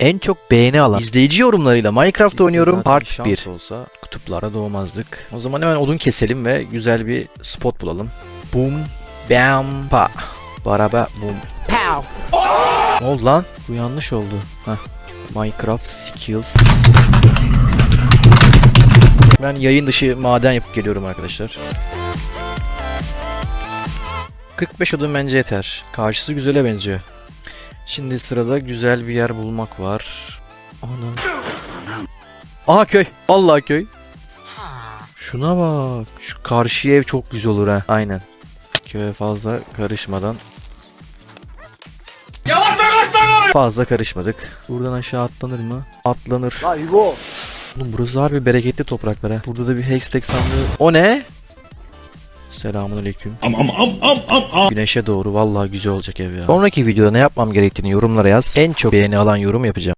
En çok beğeni alan izleyici yorumlarıyla Minecraft oynuyorum. zaten Part şans 1. olsa kutuplara doğmazdık. O zaman hemen odun keselim ve güzel bir spot bulalım. Boom, bam, pa. Baraba, boom. Ne oldu lan? Bu yanlış oldu. Heh. Minecraft skills. Ben yayın dışı maden yapıp geliyorum arkadaşlar. 45 odun bence yeter. Karşısı güzele benziyor. Şimdi sırada güzel bir yer bulmak var. Ana. Aha köy. Vallahi köy. Şuna bak. Şu karşı ev çok güzel olur ha. Aynen. Köye fazla karışmadan. Fazla karışmadık. Buradan aşağı atlanır mı? Atlanır. La Hugo. Oğlum burası harbi bereketli topraklar ha. Burada da bir hextech sandığı. O ne? Selamun aleyküm. Güneşe doğru vallahi güzel olacak ev ya. Sonraki videoda ne yapmam gerektiğini yorumlara yaz. En çok beğeni alan yorum yapacağım.